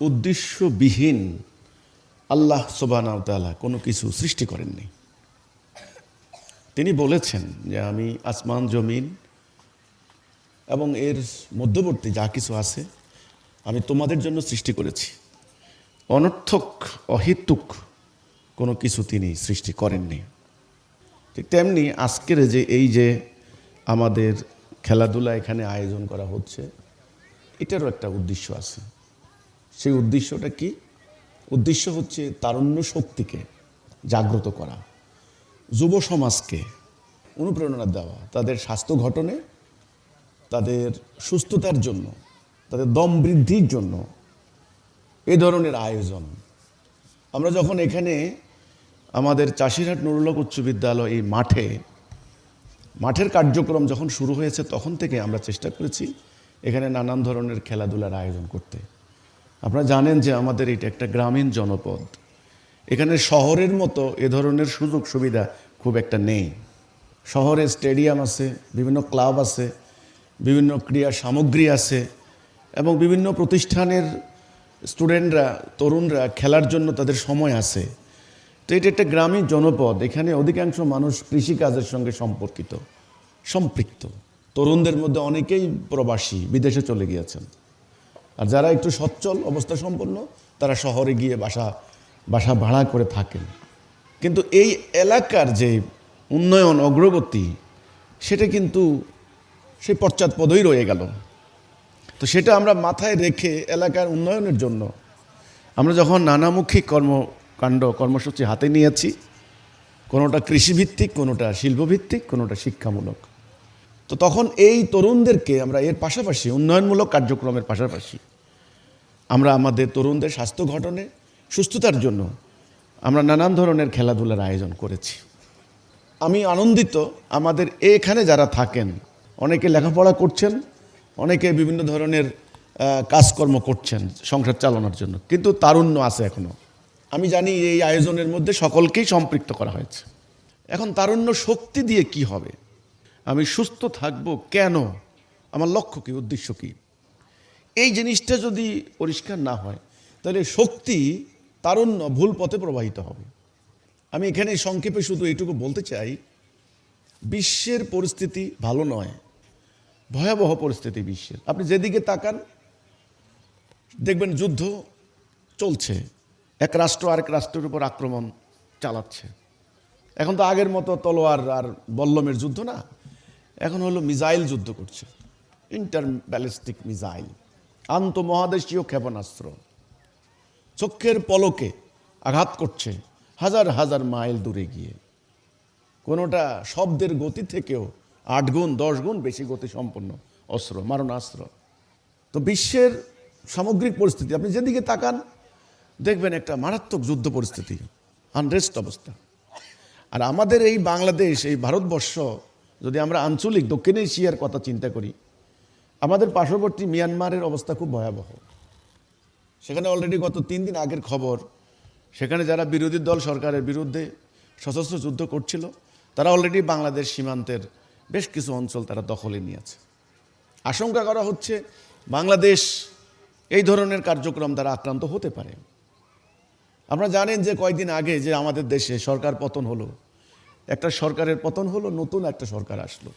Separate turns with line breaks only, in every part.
উদ্দেশ্যবিহীন আল্লাহ সোবানাউতালা কোনো কিছু সৃষ্টি করেননি। তিনি বলেছেন যে আমি আসমান, জমিন এবং এর মধ্যবর্তী যা কিছু আছে আমি তোমাদের জন্য সৃষ্টি করেছি। অনর্থক, অহেতুক কোনো কিছু তিনি সৃষ্টি করেননি। ঠিক তেমনি আজকের যে এই যে আমাদের খেলাধুলা এখানে আয়োজন করা হচ্ছে, এটারও একটা উদ্দেশ্য আছে। সেই উদ্দেশ্যটা কি? উদ্দেশ্য হচ্ছে তারুণ্য শক্তিকে জাগ্রত করা। যুব সমাজকে অনুপ্রেরণা দেওয়া, তাদের স্বাস্থ্য ঘটনে, তাদের সুস্থতার জন্য, তাদের দম বৃদ্ধির জন্য এ ধরনের আয়োজন। আমরা যখন এখানে আমাদের চাষিরহাট নুরুল্লাহ উচ্চ বিদ্যালয় এই মাঠে, মাঠের কার্যক্রম যখন শুরু হয়েছে তখন থেকে আমরা চেষ্টা করেছি এখানে নানান ধরনের খেলাধুলার আয়োজন করতে। আপনারা জানেন যে আমাদের এটা একটা গ্রামীণ জনপদ। এখানে শহরের মতো এ ধরনের সুযোগ সুবিধা খুব একটা নেই। শহরে স্টেডিয়াম আছে, বিভিন্ন ক্লাব আছে, বিভিন্ন ক্রীড়া সামগ্রী আছে এবং বিভিন্ন প্রতিষ্ঠানের স্টুডেন্টরা, তরুণরা খেলার জন্য তাদের সময় আছে। তো এটা একটা গ্রামীণ জনপদ, এখানে অধিকাংশ মানুষ কৃষিকাজের সঙ্গে সম্পর্কিত, সম্পৃক্ত। তরুণদের মধ্যে অনেকেই প্রবাসী, বিদেশে চলে গিয়েছেন। আর যারা একটু সচ্ছল, অবস্থা সম্পন্ন, তারা শহরে গিয়ে বাসা বাসা ভাড়া করে থাকেন। কিন্তু এই এলাকার যে উন্নয়ন, অগ্রগতি, সেটা কিন্তু সেই পশ্চাৎপদই রয়ে গেল। তো সেটা আমরা মাথায় রেখে এলাকার উন্নয়নের জন্য আমরা যখন নানামুখী কর্মকাণ্ড, কর্মসূচি হাতে নিয়েছি, কোনোটা কৃষিভিত্তিক, কোনোটা শিল্পভিত্তিক, কোনোটা শিক্ষামূলক। তো তখন এই তরুণদেরকে আমরা এর পাশাপাশি উন্নয়নমূলক কার্যক্রমের পাশাপাশি আমরা আমাদের তরুণদের স্বাস্থ্য ঘটনে, সুস্থতার জন্য আমরা নানান ধরনের খেলাধুলার আয়োজন করেছি। আমি আনন্দিত আমাদের এখানে যারা থাকেন, অনেকে লেখাপড়া করছেন, অনেকে বিভিন্ন ধরনের কাজকর্ম করছেন সংসার চালানোর জন্য, কিন্তু তারুণ্য আছে এখনও আমি জানি এই আয়োজনের মধ্যে সকলকেই সম্পৃক্ত করা হয়েছে। এখন তারুণ্য শক্তি দিয়ে কি হবে? আমি সুস্থ থাকব কেন? আমার লক্ষ্য কী, উদ্দেশ্য কী? এই জিনিসটা যদি পরিষ্কার না হয়, তাহলে শক্তি তারুণ্য ভুল পথে প্রবাহিত হবে। আমি এখানে সংক্ষেপে শুধু এইটুকু বলতে চাই, বিশ্বের পরিস্থিতি ভালো নয়, ভয়াবহ পরিস্থিতি বিশ্বের। আপনি যেদিকে তাকান, দেখবেন যুদ্ধ চলছে, এক রাষ্ট্র আরেক রাষ্ট্রের উপর আক্রমণ চালাচ্ছে। এখন তো আগের মতো তলোয়ার আর বল্লমের যুদ্ধ না, এখন হলো মিসাইল যুদ্ধ করছে ইন্টার ব্যালিস্টিক মিসাইল। আন্তঃমহাদেশীয় ক্ষেপণাস্ত্র। চক্ষের পলকে আঘাত করছে হাজার হাজার মাইল দূরে গিয়ে। কোনোটা শব্দের গতি থেকেও আট গুণ, দশ গুণ বেশি গতি সম্পন্ন অস্ত্র, মারণাস্ত্র। তো বিশ্বের সামগ্রিক পরিস্থিতি, আপনি যেদিকে তাকান, দেখবেন একটা মারাত্মক যুদ্ধ পরিস্থিতি আনরেস্ট অবস্থা। আর আমাদের এই বাংলাদেশ, এই ভারতবর্ষ, যদি আমরা আঞ্চলিক, দক্ষিণ এশিয়ার কথা চিন্তা করি আমাদের পার্শ্ববর্তী মিয়ানমারের অবস্থা খুব ভয়াবহ। সেখানে অলরেডি গত তিন দিন আগের খবর, সেখানে যারা বিরোধী দল সরকারের বিরুদ্ধে সশস্ত্র যুদ্ধ করছিল, তারা অলরেডি বাংলাদেশ সীমান্তের বেশ কিছু অঞ্চল তারা দখলে নিয়েছে। আশঙ্কা করা হচ্ছে বাংলাদেশ এই ধরনের কার্যক্রম দ্বারা আক্রান্ত হতে পারে। আপনারা জানেন যে কয়েকদিন আগে যে আমাদের দেশে সরকার পতন হলো, একটা সরকারের পতন হলো, নতুন একটা সরকার আসলো।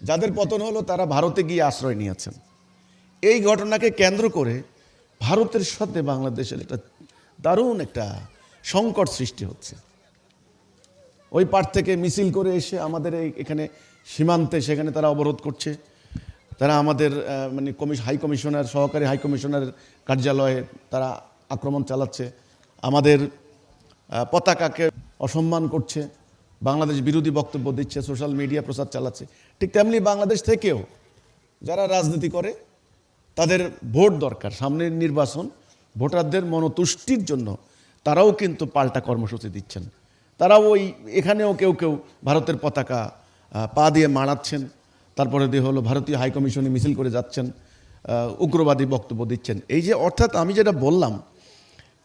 যাদের পতন হলো, তারা ভারতে গিয়ে আশ্রয় নিয়েছেন। এই ঘটনাকে কেন্দ্র করে ভারতের সাথে বাংলাদেশের একটা দারুণ একটা সংকট সৃষ্টি হচ্ছে। ওই পার থেকে মিছিল করে এসে আমাদের এই এখানে সীমান্তে সেখানে তারা অবরোধ করছে। তারা আমাদের মানে কমিশ, হাই কমিশনার, সহকারী হাই কমিশনারের কার্যালয়ে তারা আক্রমণ চালাচ্ছে। আমাদের পতাকাকে অসম্মান করছে। বাংলাদেশ বিরোধী বক্তব্য দিচ্ছে সোশ্যাল মিডিয়া প্রচার চালাচ্ছে। ঠিক তেমনি বাংলাদেশ থেকেও যারা রাজনীতি করে, তাদের ভোট দরকার। সামনের নির্বাচন, ভোটারদের মনতুষ্টির জন্য তারাও কিন্তু পাল্টা কর্মসূচি দিচ্ছেন। তারাও ওই এখানেও কেউ কেউ ভারতের পতাকা পা দিয়ে মারাচ্ছেন তারপরে দিয়ে হলো ভারতীয় হাইকমিশনে মিছিল করে যাচ্ছেন উগ্রবাদী বক্তব্য দিচ্ছেন। এই যে অর্থাৎ আমি যেটা বললাম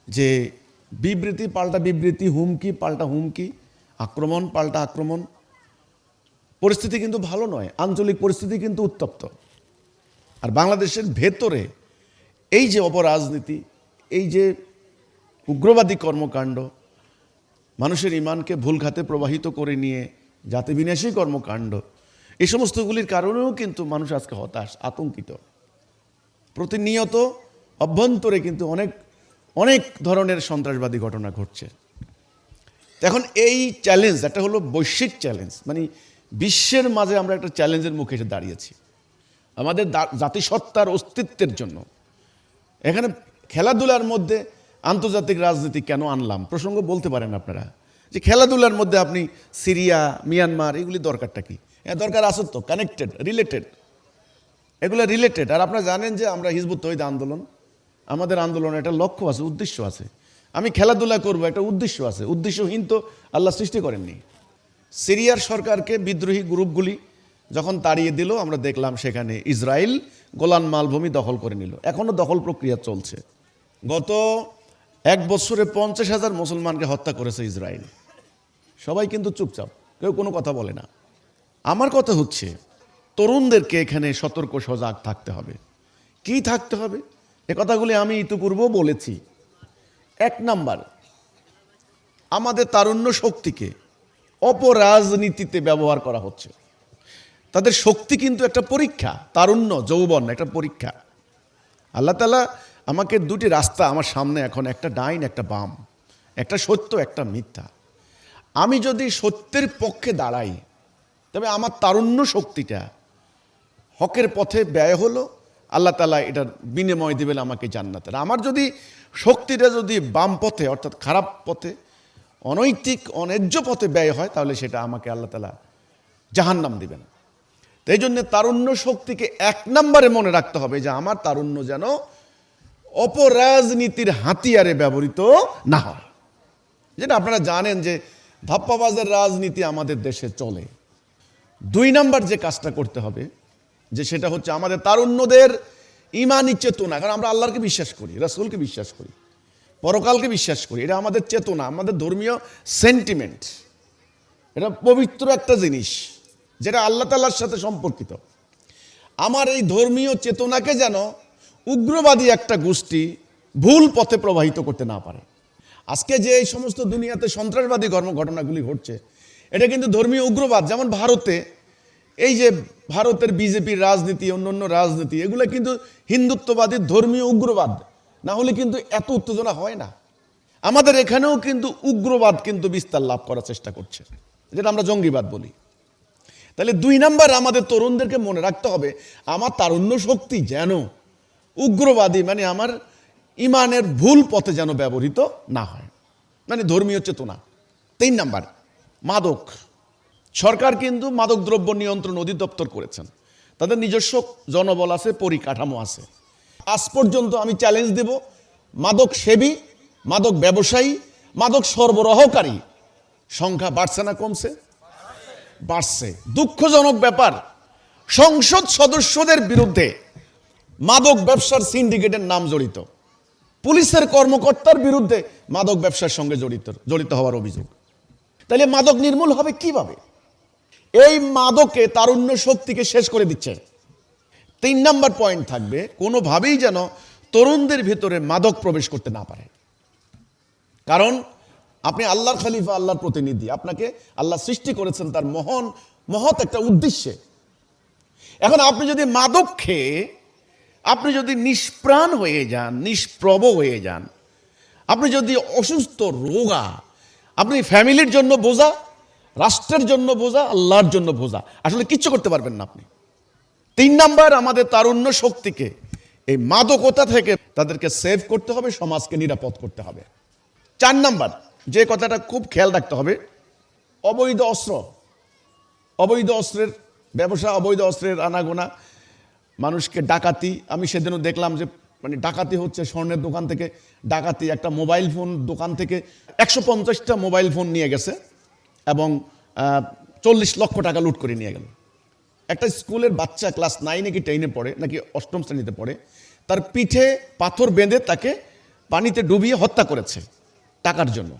যে বিবৃতি পাল্টা বিবৃতি, হুমকি পাল্টা হুমকি আক্রমণ, পাল্টা আক্রমণ। পরিস্থিতি কিন্তু ভালো নয়, আঞ্চলিক পরিস্থিতি কিন্তু উত্তপ্ত। আর বাংলাদেশের ভেতরে এই যে অপরাজনীতি, এই যে উগ্রবাদী কর্মকাণ্ড, মানুষের ইমানকে ভুল খাতে প্রবাহিত করে নিয়ে জাতি বিনাশী কর্মকাণ্ড, এই সমস্তগুলির কারণেও কিন্তু মানুষ আজকে হতাশ, আতঙ্কিত। প্রতিনিয়ত অভ্যন্তরে কিন্তু অনেক অনেক ধরনের সন্ত্রাসবাদী ঘটনা ঘটছে। এখন এই চ্যালেঞ্জ একটা হলো বৈশ্বিক চ্যালেঞ্জ মানে বিশ্বের মাঝে আমরা একটা চ্যালেঞ্জের মুখে এসে দাঁড়িয়েছি। আমাদের জাতিসত্তার অস্তিত্বের জন্য। এখানে খেলাধুলার মধ্যে আন্তর্জাতিক রাজনীতি কেন আনলাম? প্রসঙ্গ বলতে পারেন আপনারা। যে খেলাধুলার মধ্যে আপনি সিরিয়া, মিয়ানমার, এগুলি দরকারটা কি? হ্যাঁ দরকার আছে তো কানেক্টেড রিলেটেড এগুলো রিলেটেড আর আপনারা জানেন যে আমরা হিজবুত তৈদ আন্দোলন, আমাদের আন্দোলনে একটা লক্ষ্য আছে, উদ্দেশ্য আছে। আমি খেলাধুলা করব, একটা উদ্দেশ্য আছে। উদ্দেশ্যহীন তো আল্লাহ সৃষ্টি করেননি। সিরিয়ার সরকারকে বিদ্রোহী গ্রুপগুলি যখন তাড়িয়ে দিল, আমরা দেখলাম সেখানে ইসরায়েল গোলান মালভূমি দখল করে নিল। এখনও দখল প্রক্রিয়া চলছে। গত এক বছরে পঞ্চাশ হাজার মুসলমানকে হত্যা করেছে ইসরায়েল। সবাই কিন্তু চুপচাপ, কেউ কোনো কথা বলে না। আমার কথা হচ্ছে, তরুণদেরকে এখানে সতর্ক, সজাগ থাকতে হবে। কি থাকতে হবে? এ কথাগুলি আমি ইতিপূর্বেও বলেছি। এক নাম্বার, আমাদের তারুণ্য শক্তিকে অপরাজনীতিতে ব্যবহার করা হচ্ছে। তাদের শক্তি কিন্তু একটা পরীক্ষা, তারুণ্য, যৌবন, একটা পরীক্ষা। আল্লাহ তালা আমাকে দুটি রাস্তা আমার সামনে এখন, একটা ডাইন, একটা বাম, একটা সত্য, একটা মিথ্যা। আমি যদি সত্যের পক্ষে দাঁড়াই, তবে আমার তারুণ্য শক্তিটা হকের পথে ব্যয় হলো আল্লাহ তালা এটার বিনিময় দেবেন আমাকে জান্নাতের। আমার যদি শক্তিটা যদি বাম পথে, অর্থাৎ খারাপ পথে, অনৈতিক, অন্যায্য পথে ব্যয় হয়, তাহলে সেটা আমাকে আল্লাহ তালা জাহান্নাম দিবেন। তাই জন্য তারুণ্য শক্তিকে এক নম্বরে মনে রাখতে হবে যে আমার তারুণ্য যেন অপরাজনীতির হাতিয়ারে ব্যবহৃত না হয়। যেটা আপনারা জানেন যে ধাপ্পাবাজের রাজনীতি আমাদের দেশে চলে। দুই নাম্বার যে কাজটা করতে হবে যে সেটা হচ্ছে আমাদের তারুণ্যদের ইমানি চেতনা। কারণ আমরা আল্লাহকে বিশ্বাস করি, রাসূলকে বিশ্বাস করি, পরকালকে বিশ্বাস করি। এটা আমাদের চেতনা, আমাদের ধর্মীয় সেন্টিমেন্ট এটা পবিত্র একটা জিনিস, যেটা আল্লাহ তাল্লার সাথে সম্পর্কিত। আমার এই ধর্মীয় চেতনাকে যেন উগ্রবাদী একটা গোষ্ঠী ভুল পথে প্রবাহিত করতে না পারে। আজকে যে এই সমস্ত দুনিয়াতে সন্ত্রাসবাদী ঘটনাগুলি ঘটছে, এটা কিন্তু ধর্মীয় উগ্রবাদ। যেমন ভারতে এই যে ভারতের বিজেপির রাজনীতি অন্য অন্য রাজনীতি, এগুলো কিন্তু হিন্দুত্ববাদী, ধর্মীয় উগ্রবাদ। না হলে কিন্তু এত উত্তেজনা হয় না। আমাদের এখানেও কিন্তু উগ্রবাদ কিন্তু বিস্তার লাভ করার চেষ্টা করছে। যেটা আমরা জঙ্গিবাদ বলি। তাহলে দুই নাম্বার আমাদের তরুণদেরকে মনে রাখতে হবে, আমার তারুণ্য শক্তি যেন উগ্রবাদী মানে আমার ইমানের ভুল পথে যেন ব্যবহৃত না হয়। মানে ধর্মীয় চেতনা। তিন নাম্বার, মাদক। সরকার কিন্তু মাদক দ্রব্য নিয়ন্ত্রণ অধিদপ্তর করেছেন। তাদের নিজস্ব জনবল আছে, পরিকাঠামো আছে। আজ পর্যন্ত আমি চ্যালেঞ্জ দেব, মাদক সেবী, মাদক ব্যবসায়ী, মাদক সরবরাহকারী, সংখ্যা বাড়ছে না কমছে? বাড়ছে। দুঃখজনক ব্যাপার, সংসদ সদস্যদের বিরুদ্ধে মাদক ব্যবসার সিন্ডিকেটের নাম জড়িত। পুলিশের কর্মকর্তার বিরুদ্ধে মাদক ব্যবসার সঙ্গে জড়িত জড়িত হওয়ার অভিযোগ। তাহলে মাদক নির্মূল হবে কীভাবে? এই মাদকে তারুণ্য শক্তিকে শেষ করে দিচ্ছে। তিন নাম্বার পয়েন্ট থাকবে, কোনোভাবেই যেন তরুণদের ভিতরে মাদক প্রবেশ করতে না পারে। কারণ আপনি আল্লাহর খালিফা, আল্লাহর প্রতিনিধি, আপনাকে আল্লাহ সৃষ্টি করেছেন তার মহান, মহৎ একটা উদ্দেশ্যে। এখন আপনি যদি মাদক খেয়ে, আপনি যদি নিষ্প্রাণ হয়ে যান নিষ্প্রব হয়ে যান, আপনি যদি অসুস্থ, রোগা, আপনি ফ্যামিলির জন্য বোঝা রাষ্ট্রের জন্য বোঝা, আল্লাহর জন্য বোঝা। আসলে কিচ্ছু করতে পারবেন না আপনি। তিন নাম্বার, আমাদের তারুণ্য শক্তিকে, এই মাদকতা থেকে তাদেরকে সেভ করতে হবে, সমাজকে নিরাপদ করতে হবে। চার নাম্বার, যে কথাটা খুব খেয়াল রাখতে হবে, অবৈধ অস্ত্র। অবৈধ অস্ত্রের ব্যবসা, অবৈধ অস্ত্রের আনাগোনা। মানুষকে ডাকাতি, আমি সেদিনও দেখলাম যে মানে ডাকাতি হচ্ছে স্বর্ণের দোকান থেকে। ডাকাতি, একটা মোবাইল ফোন দোকান থেকে। একশো পঞ্চাশটা মোবাইল ফোন নিয়ে গেছে। এবং চল্লিশ লক্ষ টাকা লুট করে নিয়ে গেল। একটা স্কুলের বাচ্চা ক্লাস নাইনে কি টেনে পড়ে, নাকি অষ্টম শ্রেণীতে পড়ে, তার পিঠে পাথর বেঁধে তাকে পানিতে ডুবিয়ে হত্যা করেছে টাকার জন্য।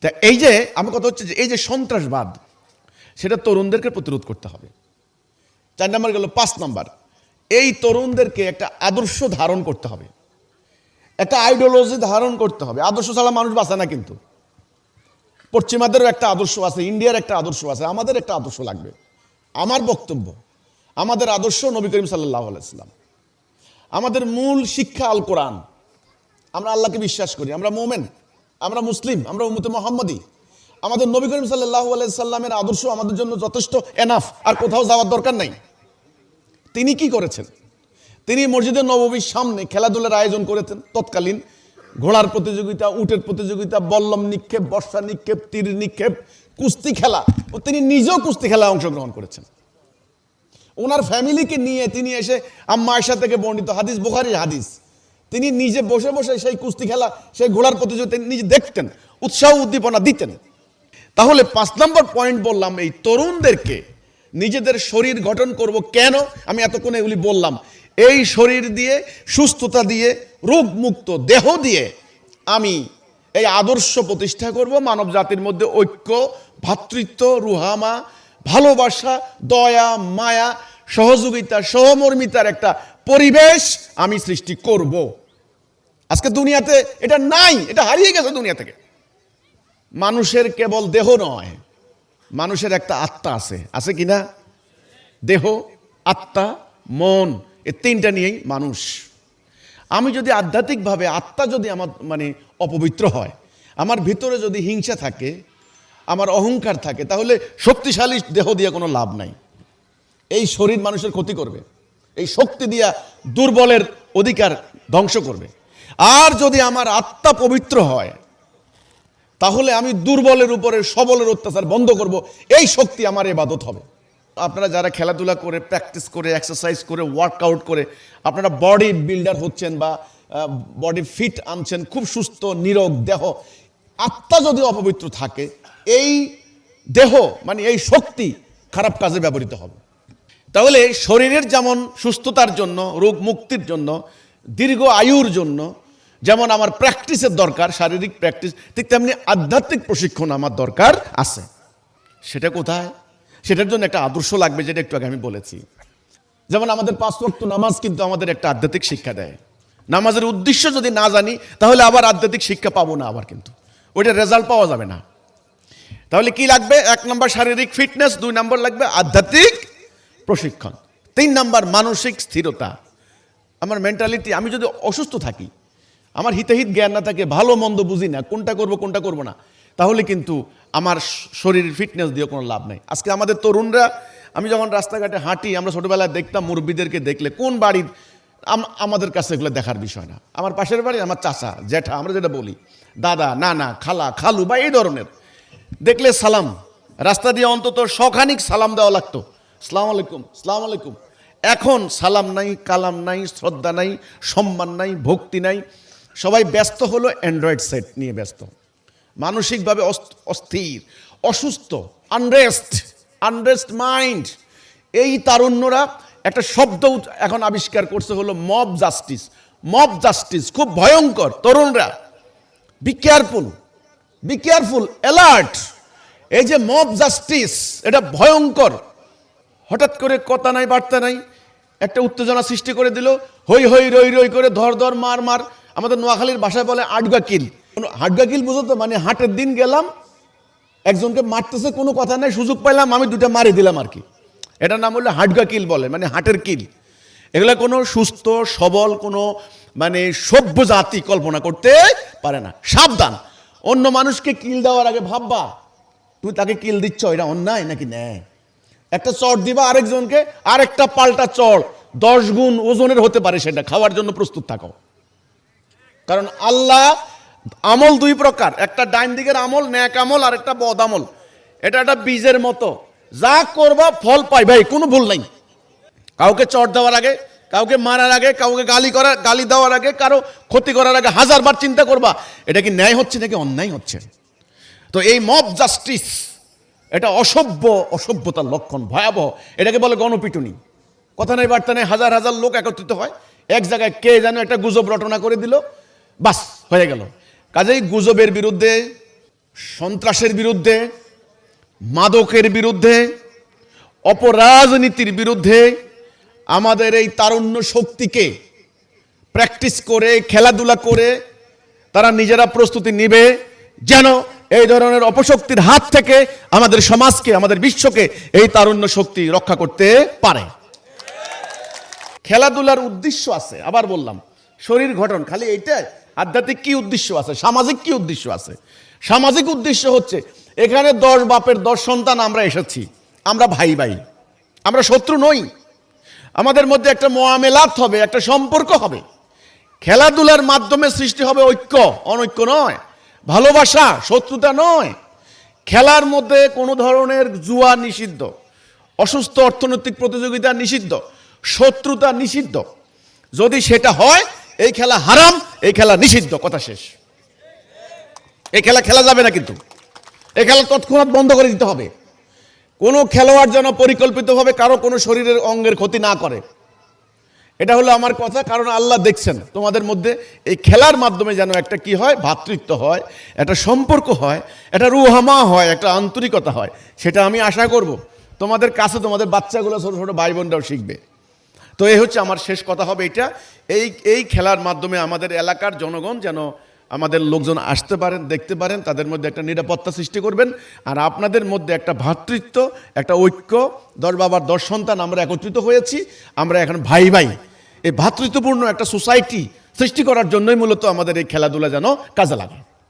তা এই যে, আমার কথা হচ্ছে যে, এই যে সন্ত্রাসবাদ, সেটা তরুণদেরকে প্রতিরোধ করতে হবে। চার নাম্বার গেল পাঁচ নাম্বার। এই তরুণদেরকে একটা আদর্শ ধারণ করতে হবে। একটা আইডিওলজি ধারণ করতে হবে। আদর্শ ছাড়া মানুষ বাঁচে না কিন্তু। পশ্চিমাদেরও একটা আদর্শ আছে, ইন্ডিয়ার একটা আদর্শ আছে, আমাদের একটা আদর্শ লাগবে। আমার বক্তব্য, আমাদের আদর্শ নবী করিম সাল্লাহ আলাইসাল্লাম আমাদের মূল শিক্ষা আল কোরআন। আমরা আল্লাহকে বিশ্বাস করি, আমরা মোমেন, আমরা মুসলিম, আমরা উম্মতে মোহাম্মদী। আমাদের নবী করিম সাল্লাহ সাল্লামের আদর্শ আমাদের জন্য যথেষ্ট এনাফ আর কোথাও যাওয়ার দরকার নাই। তিনি কি করেছেন? তিনি মসজিদের নববীর সামনে খেলাধুলার আয়োজন করেছেন তৎকালীন। ঘোড়ার প্রতিযোগিতা, উটের প্রতিযোগিতা, বল্লম নিক্ষেপ, বর্ষা নিক্ষেপ, তীর নিক্ষেপ, কুস্তি খেলা। ও তিনি নিজেও কুস্তি খেলায় অংশগ্রহণ করেছেন। ওনার ফ্যামিলিকে নিয়ে তিনি এসে আম্মা আয়সা থেকে বর্ণিত হাদিস, বুখারির হাদিস। তিনি নিজে বসে বসে সেই কুস্তি খেলা, সেই ঘোড়ার প্রতিযোগিতা নিজে দেখতেন, উৎসাহ উদ্দীপনা দিতেন। তাহলে পাঁচ নম্বর পয়েন্ট বললাম, এই তরুণদেরকে নিজেদের শরীর গঠন করব কেন? আমি এতক্ষণ এগুলি বললাম। এই শরীর দিয়ে, সুস্থতা দিয়ে, রোগমুক্ত দেহ দিয়ে আমি এই আদর্শ প্রতিষ্ঠা করব। মানব জাতির মধ্যে ঐক্য ভ্রাতৃত্ব রুহামা, ভালোবাসা, দয়া, মায়া, সহযোগিতা, সহমর্মিতার একটা পরিবেশ আমি সৃষ্টি করব। আজকে দুনিয়াতে এটা নাই, এটা হারিয়ে গেছে দুনিয়া থেকে। মানুষের কেবল দেহ নয়, মানুষের একটা আত্মা আছে। আছে কি না দেহ, আত্মা, মন। এ তিনটা নিয়েই মানুষ। আমি যদি আধ্যাত্মিকভাবে আত্মা যদি আমার মানে অপবিত্র হয়, আমার ভিতরে যদি হিংসা থাকে, আমার অহংকার থাকে, তাহলে শক্তিশালী দেহ দিয়ে কোনো লাভ নাই। এই শরীর মানুষের ক্ষতি করবে। এই শক্তি দিয়া দুর্বলের অধিকার ধ্বংস করবে। আর যদি আমার আত্মা পবিত্র হয়, তাহলে আমি দুর্বলের উপরে সবলের অত্যাচার বন্ধ করব। এই শক্তি আমার এবাদত হবে। আপনারা যারা খেলাধুলা করে প্র্যাকটিস করে এক্সারসাইজ করে ওয়ার্কআউট করে, আপনারা বডি বিল্ডার হচ্ছেন বা বডি ফিট আনছেন, খুব সুস্থ, নিরোগ দেহ, আত্মা যদি অপবিত্র থাকে, এই দেহ মানে এই শক্তি খারাপ কাজে ব্যবহৃত হবে। তাহলে শরীরের যেমন সুস্থতার জন্য, রোগ মুক্তির জন্য, দীর্ঘ আয়ুর জন্য, যেমন আমার প্র্যাকটিসের দরকার, শারীরিক প্র্যাকটিস ঠিক তেমনি আধ্যাত্মিক প্রশিক্ষণ আমার দরকার আছে। সেটা কোথায়? সেটার জন্য একটা আদর্শ লাগবে যেটা একটু আগে আমি বলেছি। যেমন আমাদের পাঁচ ওয়াক্ত নামাজ কিন্তু আমাদের একটা আধ্যাত্মিক শিক্ষা দেয়। নামাজের উদ্দেশ্য যদি না জানি, তাহলে আবার আধ্যাত্মিক শিক্ষা পাবো না আবার কিন্তু। ওইটা রেজাল্ট পাওয়া যাবে না। তাহলে কি লাগবে? এক নম্বর শারীরিক ফিটনেস দুই নম্বর লাগবে আধ্যাত্মিক প্রশিক্ষণ। তিন নম্বর মানসিক স্থিরতা। আমার মেন্টালিটি আমি যদি অসুস্থ থাকি, আমার হিতাহিত জ্ঞান না থাকে, ভালো মন্দ বুঝি না, কোনটা করব কোনটা করব না, তাহলে কিন্তু আমার শ- শরীরের ফিটনেস দিয়ে কোনো লাভ নেই। আজকে আমাদের তরুণরা, আমি যখন রাস্তাঘাটে হাঁটি, আমরা ছোটোবেলায় দেখতাম মুরব্বীদেরকে দেখলে, কোন বাড়ির আমাদের কাছে এগুলো দেখার বিষয় না। আমার পাশের বাড়ি আমার চাচা, জ্যাঠা, আমরা যেটা বলি, দাদা, নানা, খালা, খালু বা এই ধরনের, দেখলে সালাম। রাস্তা দিয়ে অন্তত শখানিক সালাম দেওয়া লাগতো। সালাম আলাইকুম সালাম আলাইকুম। এখন সালাম নাই, কালাম নাই, শ্রদ্ধা নাই, সম্মান নাই, ভক্তি নাই। সবাই ব্যস্ত হলো, অ্যান্ড্রয়েড সেট নিয়ে ব্যস্ত। মানসিকভাবে অস- অস্থির, অসুস্থ আনরেস্ট আনরেস্ট মাইন্ড এই তারুণ্যরা একটা শব্দ এখন আবিষ্কার করছে হলো মব জাস্টিস মব জাস্টিস খুব ভয়ঙ্কর তরুণরা। Be careful be careful alert এই যে মব জাস্টিস এটা ভয়ঙ্কর। হঠাৎ করে কথা নাই, বার্তা নাই, একটা উত্তেজনা সৃষ্টি করে দিল। হই হই রই রই করে ধর ধর, মার মার। আমাদের নোয়াখালীর ভাষায় বলে আটগা কিল। হাটগা কিল বুঝো তো মানে হাটের দিন গেলাম, একজনকে মারতেছে, কোনো কথা নাই, সুযোগ পাইলাম, আমি দুটা মারি দিলাম আর কি। এটার নাম হলো হাটগা কিল বলে মানে হাটের কিল। এগুলা কোনো সুস্থ, সবল, কোনো মানে সভ্য জাতি কল্পনা করতে পারে না। সাবধান। অন্য মানুষকে কিল দেওয়ার আগে ভাববা, তুমি তাকে কিল দিচ্ছ? এটা অন্যায় নাকি ন্যায়? একটা চট দিবা আরেকজনকে, আরেকটা পাল্টা চড় দশ গুণ ওজনের হতে পারে সেটা, খাওয়ার জন্য প্রস্তুত থাকো। কারণ আল্লাহ আমল দুই প্রকার, একটা ডাইন দিকের আমল, ন্যাক আমল, আর একটা বদ আমল। এটা একটা বীজের মতো। যা করবা ফল পাই, ভাই, কোনো ভুল নাই। কাউকে চট দেওয়ার আগে, কাউকে মারার আগে, কাউকে গালি করার, গালি দেওয়ার আগে, কারও ক্ষতি করার আগে হাজারবার চিন্তা করবা, এটা কি ন্যায় হচ্ছে নাকি অন্যায় হচ্ছে? তো এই মব জাস্টিস এটা অসভ্য, অসভ্যতার লক্ষণ, ভয়াবহ। এটাকে বলে গণপিটুনি। কথা নেই, বার্তা নেই, হাজার হাজার লোক একত্রিত হয়। এক জায়গায় কে যেন একটা গুজব রটনা করে দিল, বাস, হয়ে গেল। কাজেই গুজবের বিরুদ্ধে, সন্ত্রাসের বিরুদ্ধে, মাদকের বিরুদ্ধে, অপরাজনীতির বিরুদ্ধে আমাদের এই তারুণ্য শক্তিকে প্র্যাকটিস করে, খেলাধুলা করে তারা নিজেরা প্রস্তুতি নিবে যেন এই ধরনের অপশক্তির হাত থেকে আমাদের সমাজকে, আমাদের বিশ্বকে এই তারুণ্য শক্তি রক্ষা করতে পারে। খেলাধুলার উদ্দেশ্য আছে, আবার বললাম, শরীর গঠন, খালি এইটাই? আধ্যাত্মিক কি উদ্দেশ্য আছে? সামাজিক কি উদ্দেশ্য আছে? সামাজিক উদ্দেশ্য হচ্ছে, এখানে দশ বাপের দশ সন্তান আমরা এসেছি। আমরা ভাই ভাই। আমরা শত্রু নই। আমাদের মধ্যে একটা মোয়ামেলাত হবে, একটা সম্পর্ক হবে। খেলাধুলার মাধ্যমে সৃষ্টি হবে ঐক্য। অনৈক্য নয়। ভালোবাসা শত্রুতা নয়। খেলার মধ্যে কোনো ধরনের জুয়া নিষিদ্ধ। অসুস্থ অর্থনৈতিক প্রতিযোগিতা নিষিদ্ধ। শত্রুতা নিষিদ্ধ। যদি সেটা হয় এই খেলা হারাম, এই খেলা নিষিদ্ধ, কথা শেষ। এই খেলা খেলা যাবে না কিন্তু। এই খেলা তৎক্ষণাৎ বন্ধ করে দিতে হবে। কোনো খেলোয়াড় যেন পরিকল্পিতভাবে কারও কোনো শরীরের অঙ্গের ক্ষতি না করে। এটা হলো আমার কথা, কারণ আল্লাহ দেখছেন। তোমাদের মধ্যে এই খেলার মাধ্যমে যেন একটা কি হয়? ভ্রাতৃত্ব হয়, একটা সম্পর্ক হয়, একটা রুহামা হয়, একটা আন্তরিকতা হয়। সেটা আমি আশা করব। তোমাদের কাছে তোমাদের বাচ্চাগুলো ছোটো ছোটো ভাই বোনরাও শিখবে। তো এই হচ্ছে আমার শেষ কথা হবে এটা। এই এই খেলার মাধ্যমে আমাদের এলাকার জনগণ যেন আমাদের লোকজন আসতে পারেন, দেখতে পারেন, তাদের মধ্যে একটা নিরাপত্তা সৃষ্টি করবেন। আর আপনাদের মধ্যে একটা ভ্রাতৃত্ব একটা ঐক্য দশ বাবার দশ সন্তান আমরা একত্রিত হয়েছি, আমরা এখন ভাই ভাই। এই ভ্রাতৃত্বপূর্ণ একটা সোসাইটি সৃষ্টি করার জন্যই মূলত আমাদের এই খেলাধুলা যেন কাজে লাগে